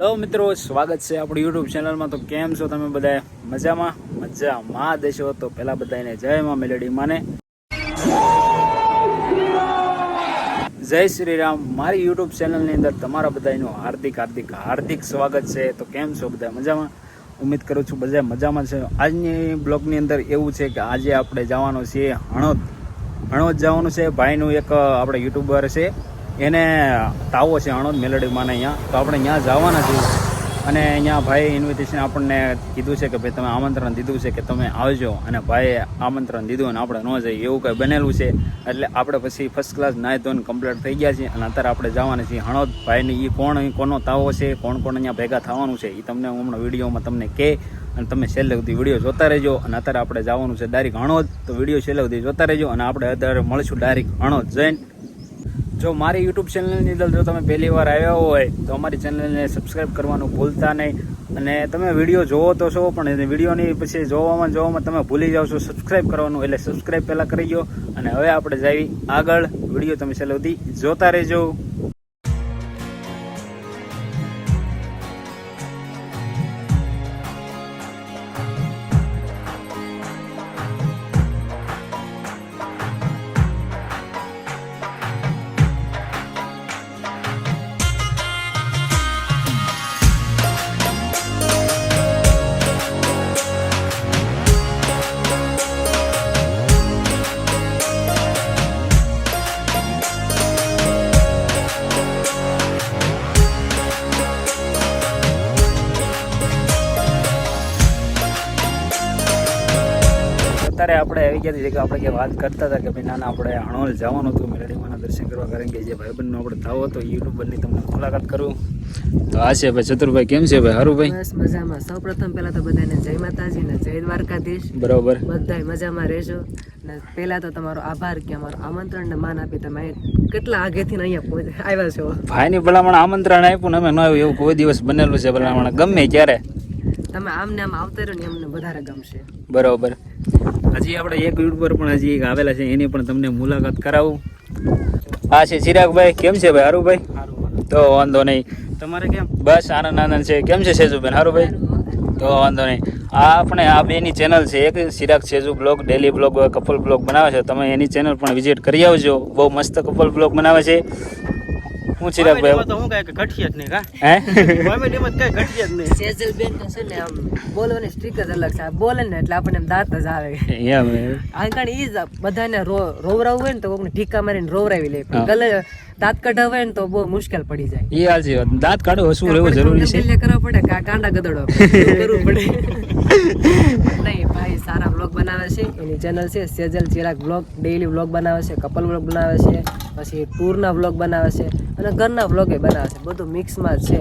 તો મિત્રો, સ્વાગત છે આપણી યુટ્યુબ ચેનલમાં તો કેમ છો તમે બધા? મજામાં? મજામાં દેશો તો પહેલાં બધાને જય માં મેલેડી માને. જય શ્રી રામ. મારી યુટ્યુબ ચેનલની અંદર તમારા બધાનું હાર્દિક હાર્દિક હાર્દિક સ્વાગત છે. તો કેમ છો બધા? મજામાં? ઉમ્મીદ કરું છું બધા મજામાં છે. આજની બ્લોગની અંદર એવું છે કે આજે આપણે જવાનું છે હણોદ. હણોદ જવાનું છે. ભાઈનું એક આપણે યુટ્યુબર છે. એને તાવો છે હણોદ મેલડી માને અહીંયા. તો આપણે ત્યાં જવાના છીએ. અને અહીંયા ભાઈ ઇન્વિટેશન આપણને કીધું છે કે ભાઈ તમે આમંત્રણ દીધું છે કે તમે આવજો. અને ભાઈએ આમંત્રણ દીધું અને આપણે ન જઈએ એવું કંઈ બનેલું છે. એટલે આપણે પછી ફર્સ્ટ ક્લાસ નાય ધોઈને કમ્પ્લીટ થઈ ગયા છીએ. અને અત્યારે આપણે જવાના છીએ હણોદ ભાઈની એ કોણ કોનો તાવો છે, કોણ કોણ અહીંયા ભેગા થવાનું છે એ તમને હું હમણાં વિડીયોમાં તમને કહે અને તમે છેલ્લે સુધી વીડિયો જોતા રહેજો. અને અત્યારે આપણે જવાનું છે ડાયરેક્ટ હણોદ તો વીડિયો છેલ્લે સુધી જોતા રહેજો. અને આપણે અત્યારે મળીશું ડાયરેક્ટ હણોદ જઈને. જો મારી યુટ્યુબ ચેનલની અંદર જો તમે પહેલી વાર આવ્યા હોય, તો અમારી ચેનલને સબસ્ક્રાઈબ કરવાનું ભૂલતા નહીં. અને તમે વીડિયો જોવો તો છો, પણ વિડીયોની પછી જોવામાં જોવામાં તમે ભૂલી જાઓ છો. સબસ્ક્રાઈબ કરવાનું, એટલે સબસ્ક્રાઈબ પહેલાં કરી દો અને હવે આપણે જઈએ આગળ વીડિયો તમે છેલ્લે સુધી જોતા રહેજો. અત્યારે આપણે આવી ગયા છીએ. કે આપણે કે વાત કરતા હતા કે ભાઈ નાના આપણે હણોલ જવાનું હતું. મેલડીમાંના દર્શન કરવા કારણ કે જે ભાઈબંધનો આપણે તાવો હતો. યુટ્યુબરની તમને મુલાકાત કરું. તો આ છે ભાઈ ચતુરભાઈ. કેમ છે ભાઈ? હારું ભાઈ? બસ મજામાં. સૌ પ્રથમ પહેલા તો બધાને જય માતાજી ને જય દ્વારકાધીશ. બરોબર. બધાય મજામાં રહેજો. ને પહેલા તો તમારો આભાર કે અમારું આમંત્રણ ને માન આપી તમે કેટલા આગેથી અહીંયા આવ્યા છો? ભાઈની ભલામણ આમંત્રણ આપ્યું ને અમે ન આવ્યું. એવું કોઈ દિવસ બનેલું છે ભલામણ. ગમે ત્યારે. તમે આમ ને આમ આવતા રહ્યો ને અમને વધારે ગમશે. બરોબર. હજી આપણે એક યુટ્યુબર પણ હજી એક આવેલા છે, એની પણ તમને મુલાકાત કરાવું. હા છે ચિરાગભાઈ. કેમ છે ભાઈ? હારુભાઈ? તો વાંધો નહીં. તમારે કેમ? બસ આનંદ આનંદ છે. કેમ છે સેજુબેન? હારુભાઈ? તો વાંધો નહીં. આ આપણે આ બેની ચેનલ છે એક Sirag Seju vlog daily vlog, couple vlog બનાવે છે. તમે એની ચેનલ પણ વિઝિટ કરી આવજો. બહુ મસ્ત કપલ બ્લોગ બનાવે છે. હું ચિરાગભાઈ તો હું કઈ ઘટીએ જ નહીં કા હે કોમેડીમાં કઈ ઘટિયત નહીં સેજલ બેન તો છે ને આમ બોલવાની સ્ટ્રીક જ અલગ છે બોલે ને એટલે આપણને દાંત જ આવે એમ આ કારણ ઈ જ બધાને રોવરાવું હોય ને તો કોકને ઢીકા મારીને રોવરાવી લે પણ ગલે દાંત કઢાવે ને તો બહુ મુશ્કેલ પડી જાય એ છે દાંત કાઢો હસવું રહેવું જરૂરી છે એટલે કરવા પડે કાંડા ગદડો કરવું પડે નહીં સારા બ્લોગ બનાવે છે. એની ચેનલ છે Sejal Chirag vlog daily vlog બનાવે છે કપલ બ્લોગ બનાવે છે પછી ટૂરના બ્લોગ બનાવે છે અને ઘરના બ્લોગે બનાવે છે. બધું મિક્સમાં જ છે.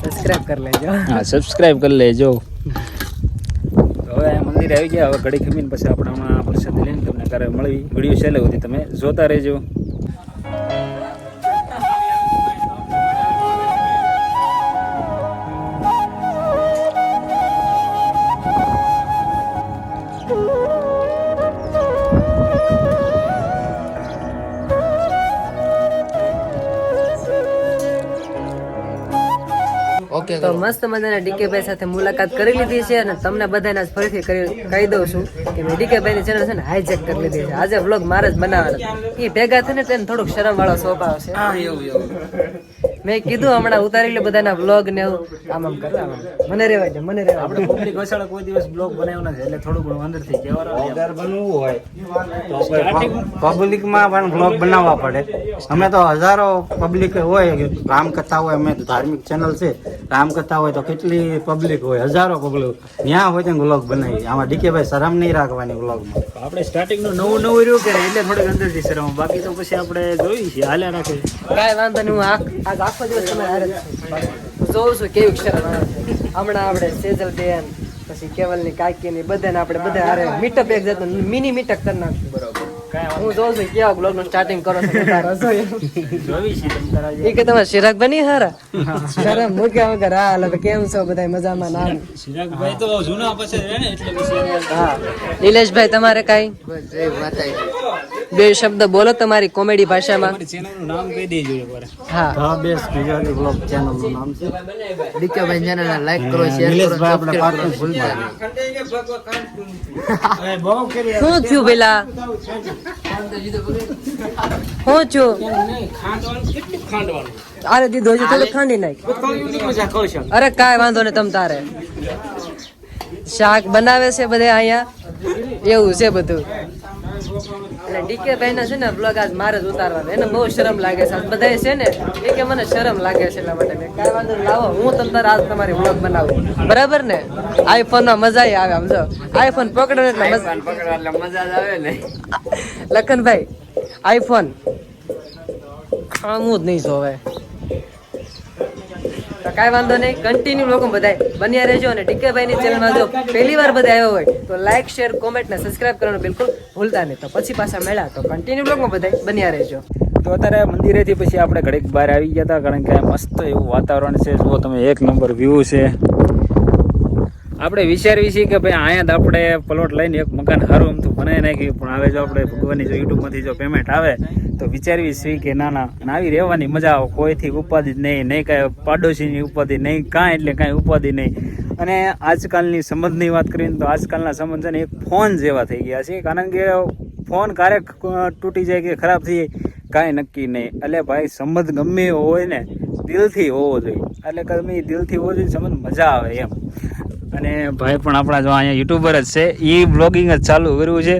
સબસ્ક્રાઇબ કરી લેજો. હા સબસ્ક્રાઇબ કરી લેજો. હવે આ મંદિરે આવી ગયા. હવે ઘડી ખમીને પછી આપણે હમણાં પ્રસાદ લઈને તમને ઘરે મળી વીડિયો છેલ્લે સુધી તમે જોતા રહેજો. તો મસ્ત મજાના ડીકે ભાઈ સાથે મુલાકાત કરી લીધી છે અને તમને બધાને ફરીથી કરી કહી દઉં છું કે મેં ડીકે ભાઈની ચેનલ છે ને હાઈજેક કરી લીધી છે. આજે વ્લોગ મારે જ બનાવવાનો એ ભેગા થઈને તેને થોડુંક શરમ વાળો સ્વભાવ છે. મેં કીધું હમણાં ઉતારી લે બધાના વ્લોગ ને આમ આમ કરવા. મને રેવા દે મને રેવા આપણે પબ્લિક વસાડે કોઈ દિવસ બ્લોગ બનાવ્યો નથી એટલે થોડું ઘણું અંદરથી કહેવાનું વગર બનવું હોય પબ્લિકમાં પણ બ્લોગ બનાવવા પડે. અમે તો હજારો પબ્લિક હોય કામ કરતા હોય અમે તો ધાર્મિક ચેનલ છે. રામકથા હોય તો કેટલી પબ્લિક હોય હજારો પબ્લિક ત્યાં હોય ત્યાં બ્લોગ બનાવી. આમાં ડીકે ભાઈ શરમ નહીં રાખવાની બ્લોગમાં આપણે સ્ટાર્ટિંગનું નવું નવું રહ્યું કે એટલે થોડીક અંદરથી શરમ. બાકી તો પછી આપણે જોઈ છીએ હાલ્યા રાખે. કાંઈ વાંધો નહીં હું આખ- આજ આખો દિવસ તમે હારે જોઉં છું કેવી શરમ છે. હમણાં આપણે સેજલ બેન પછી કેવલની કાકી ની બધાને આપણે બધા હારે મીટઅપ એક જાતનું મિની મીટઅપ કરી નાખશું. બરોબર હું જોઉં છું કેવા બ્લોગનું સ્ટાર્ટિંગ કરો છો એ કે તમારે ચિરાગ બની હારા? શરમ મૂક્યા વગર હા એટલે કેમ છો બધા મજામાં ના? ચિરાગભાઈ તો જૂના પછી રહે ને એટલે હા. નિલેશભાઈ તમારે કઈ? જય માતાજી. બે શબ્દ બોલો તમારી કોમેડી ભાષામાં. ચેનલનું નામ કહી દેજો એકવાર. હા. ધ બેસ્ટ ગુજરાતી બ્લોગ ચેનલનું નામ છે. ડીકેભાઈ ચેનલ લાઈક કરો શેર કરો આપણે પાર્ટનર ભૂલતા શું થયું પેલા હું છું અરે દીધો હજી થોડું ખાંડી નાખ. અરે કાંઈ વાંધો નહીં તમ તારે. શાક બનાવે છે બધે અહીંયા? એવું છે બધું. ડીકે ભાઈના છે ને બ્લોગ આજ મારે જ ઉતારવાનો. એને બહુ શરમ લાગે છે. બધાય છે ને એ કે મને શરમ લાગે છે એટલા માટે મેં કાંઈ વાંધો લાવો હું તમને આજ તમારી બ્લોગ બનાવું. બરાબર ને? આઈફોનમાં મજા આવે સમજો આઈફોન પકડો એટલે મજા આવે ને. લખનભાઈ આઈફોન હું જ નહીં જોવે. તો કાંઈ વાંધો નહીં કન્ટિન્યુ લોકો બધાય બન્યા રહેજો અને ટીકેભાઈની ચેનલમાં જો પહેલી વાર બધા આવ્યો હોય, તો લાઇક શેર કોમેન્ટ ને સબસ્ક્રાઇબ કરવાનું બિલકુલ ભૂલતા નહીં. તો પછી પાછા મળ્યા, તો કન્ટિન્યુ લોકો બધાય બન્યા રહેજો. તો અત્યારે મંદિરેથી પછી આપણે ઘડીક બહાર આવી ગયા હતા, કારણ કે મસ્ત એવું વાતાવરણ છે. જુઓ તમે, એક નંબર વ્યૂ છે. આપણે વિચારવી છીએ કે ભાઈ અહીંયા જ આપણે પ્લોટ લઈને એક મકાન સારું તો બનાવી નાખ્યું. પણ હવે જો આપણે ભગવાનની જો યુટ્યુબમાંથી જો પેમેન્ટ આવે, તો વિચારવી છીએ કે ના ના આવી રહેવાની મજા આવે. કોઈથી ઉપાધિ નહીં નહીં કાંઈ પાડોશીની ઉપાધિ નહીં, કાંઈ એટલે કાંઈ ઉપાધિ નહીં. અને આજકાલની સંબંધની વાત કરીને તો આજકાલના સંબંધ છે ને એક ફોન જેવા થઈ ગયા છે. કારણ કે ફોન ક્યારેક તૂટી જાય કે ખરાબ થઈ જાય, કાંઈ નક્કી નહીં. એટલે ભાઈ સંબંધ ગમે હોય ને, દિલથી હોવો જોઈએ. એટલે ગમે દિલથી હોવો જોઈએ, સંબંધ મજા આવે એમ. અને ભાઈ પણ આપણા જો અહીંયા યુટ્યુબર જ છે. એ બ્લોગિંગ જ ચાલુ કર્યું છે.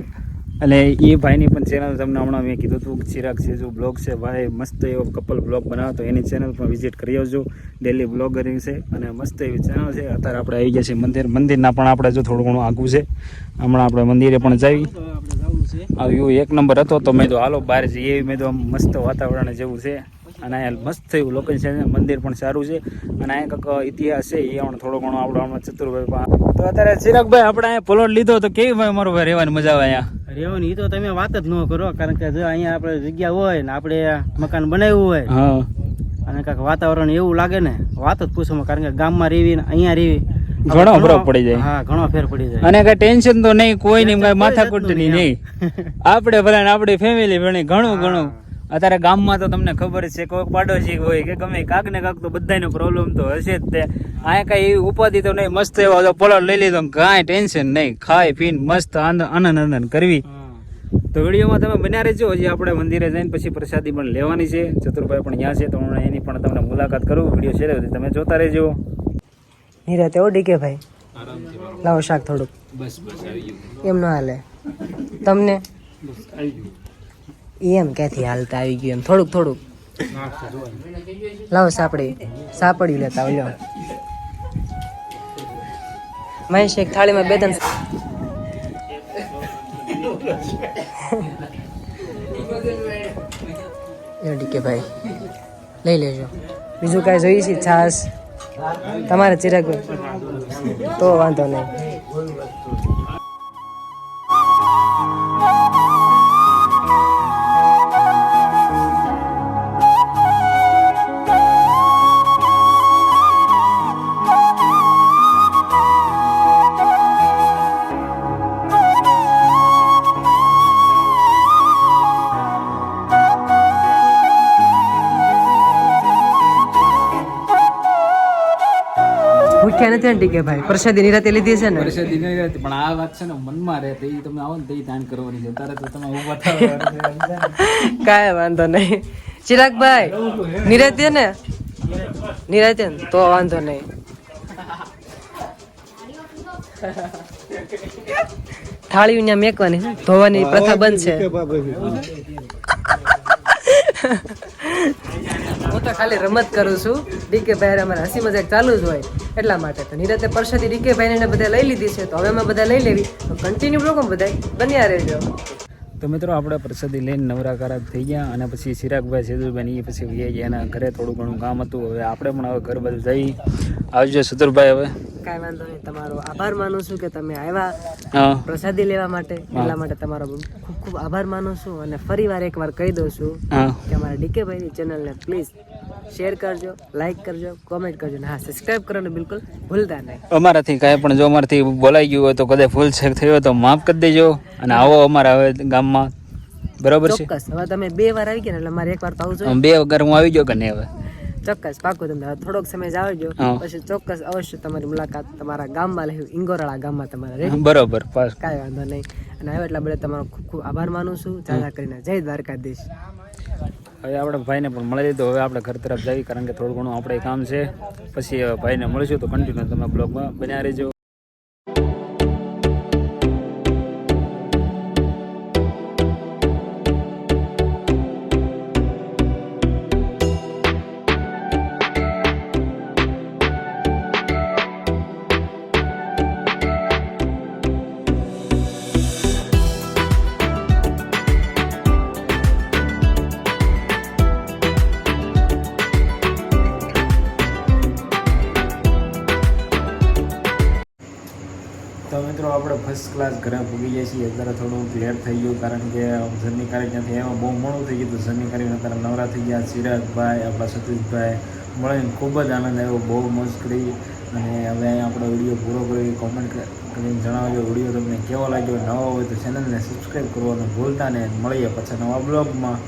અને એ ભાઈની પણ ચેનલ તમને હમણાં મેં કીધું હતું ચિરાગ છે જો બ્લોગ છે. ભાઈ મસ્ત એવો કપલ બ્લોગ બનાવો તો એની ચેનલ પણ વિઝિટ કરી આવજો. ડેલી બ્લોગરિંગ છે અને મસ્ત એવી ચેનલ છે. અત્યારે આપણે આવી ગયા છીએ મંદિર. મંદિરના પણ આપણે જો થોડું ઘણું આગું છે. હમણાં આપણે મંદિરે પણ જાવી. આવ્યું વ્યૂ એક નંબર હતો તો મેં તો હાલો બહાર જઈએ. મેં તો મસ્ત વાતાવરણ જેવું છે. અને અહીંયા મસ્ત એવું લોકેશન છે મંદિર પણ સારું છે. અને અહીંયા કંઈક ઇતિહાસ છે એ પણ થોડો ઘણો આપણો હમણાં ચતુરભાઈ તો અત્યારે ચિરાગભાઈ આપણે અહીંયા પ્લોટ લીધો તો કેવી ભાઈ મારો ભાઈ રહેવાની મજા આવે અહીંયા? રેવન એ તો તમે વાત જ ન કરો કારણ કે જો અહીંયા આપણે જગ્યા હોય ને આપણે મકાન બનાવ્યું હોય હા. અને કાંઈક વાતાવરણ એવું લાગે ને વાત જ પૂછો કારણ કે ગામમાં રેવી ને અહીંયા રેવી ઘણો ફરક પડી જાય. હા ઘણો ફેર પડી જાય. અને કઈ ટેન્શન તો નહીં કોઈ નહીં કઈ માથાકૂટ નહીં આપણે ભલે આપણી ફેમિલી ભણે ઘણું ઘણું. અત્યારે ગામમાં તો તમને ખબર જ છે કોઈ પાડોશી હોય કે ગમે કાક ને કાક તો બધાને પ્રોબ્લેમ તો હશે જ તે. અહીંયા કઈ એવી ઉપાધિ તો નહીં મસ્ત એવો તો પલળ લઈ લીધો કાંઈ ટેન્શન નહીં. ખાઈ પીને મસ્ત આનંદ આનંદ આનંદ કરવી તો વિડીયોમાં તમે બન્યા રહેજો. હજી આપણે મંદિરે જઈને પછી પ્રસાદી પણ લેવાની છે. ચતુરભાઈ પણ ત્યાં છે તો હું એની પણ તમને મુલાકાત કરું. વીડિયો શેર તમે જોતા રહેજો. નિરાતે ઓ ડીકે ભાઈ? લાવો શાક થોડુંક. બસ બસ એમ ના હાલે. તમને? એમ ક્યાંથી હાલતા આવી ગયું એમ? થોડુંક થોડુંક. લાવો સાપડી. સાપડી લેતા લ્યો. મહેશ, એક થાળીમાં બે ત્રણ ડીકે ભાઈ. લઈ લેજો. બીજું કાંઈ જોઈએ છે છાશ? તમારે ચિરાગ તો વાંધો નહીં. ભૂખ્યા નથી આંટી કે ભાઈ? પ્રસાદી નિરાતે લીધી છે ને? પ્રસાદી નિરાતે પણ આ વાત છે ને મનમાં રહે તો તમે આવો ને તો તાણ કરવાની છે. તારે તો તમે ઊભા થવા કાંઈ વાંધો નહીં. ચિરાગભાઈ નિરાતે ને? નિરાતે ને? તો વાંધો નહીં. થાળી અહીંયા મેકવાની ધોવાની પ્રથા બંધ છે. હું તો ખાલી રમત કરું છું. ડીકે ભાઈ અમારે હસી મજાક ચાલુ જ હોય એટલા માટે. તો નિરાતે પરસાદી ડીકે ભાઈને બધા લઈ લીધી છે. તો હવે અમે બધા લઈ લેવી. તો કન્ટિન્યુ લોકો બધા બન્યા રહેજો. તો મિત્રો, આપણે પ્રસાદી લઈને નવરાકારા થઈ ગયા અને પછી ચિરાગભાઈ સેદુભાઈ એ પછી ગયા. એના ઘરે થોડું ઘણું કામ હતું. હવે આપણે પણ હવે ઘર બધું જઈ આવજો સતુરભાઈ હવે. કાંઈ વાંધો નહીં તમારો આભાર માનું છું કે તમે આવ્યા પ્રસાદી લેવા માટે. એટલા માટે તમારો ખૂબ ખૂબ આભાર માનું છું અને ફરી વાર એકવાર કહી દઉં છું કે અમારા ડીકે ભાઈની ચેનલને પ્લીઝ શેર કરજો લાઈક કરજો કોમેન્ટ કરજો અને હા સબસ્ક્રાઇબ કરવાનું બિલકુલ ભૂલતા નહીં. અમારાથી કાંઈ પણ જો અમારાથી બોલાઈ ગયું હોય તો કદાચ ભૂલ છેક થયો તો માફ કરી દેજો અને આવો અમારા હવે ગામમાં. બરોબર છે? હવે તમે બે વાર આવી ગયા એટલે મારે એક વાર તો આવજો બે વગર હું આવી ગયો કે નહીં હવે? ચોક્કસ પાકું તમને. થોડોક સમય જાવજો હા. પછી ચોક્કસ અવશ્ય તમારી મુલાકાત તમારા ગામમાં લેવું ઇંગોરાળા ગામમાં તમારે બરોબર કાંઈ વાંધો નહીં. અને હવે એટલા બધા તમારો ખૂબ ખૂબ આભાર માનું છું. જાજા કરીને જય દ્વારકાધીશ. હવે આપણે ભાઈને પણ મળી લીધો. હવે આપણે ઘર તરફ જઈએ કારણ કે થોડું ઘણું આપણે કામ છે. પછી હવે ભાઈને મળીશું તો કન્ટિન્યુ તમે બ્લોગમાં બન્યા રહેજો. ઘરે પૂગી જાય છીએ અત્યારે થોડુંક લેટ થઈ ગયું કારણ કે જર્ની કરી ત્યાંથી એમાં બહુ મોડું થઈ ગયું જર્ની કરીને અત્યારે નવરા થઈ ગયા. સિરાજભાઈ, આપણા સતીશભાઈ મળીને ખૂબ જ આનંદ આવ્યો, બહુ મોજ કરી અને હવે આપણો વીડિયો પૂરો કરી કોમેન્ટ કરીને જણાવજો. વીડિયો તમને કેવો લાગ્યો? નવો હોય તો ચેનલને સબસ્ક્રાઈબ કરવાનું ભૂલતા ને મળીએ પછી નવા બ્લોગમાં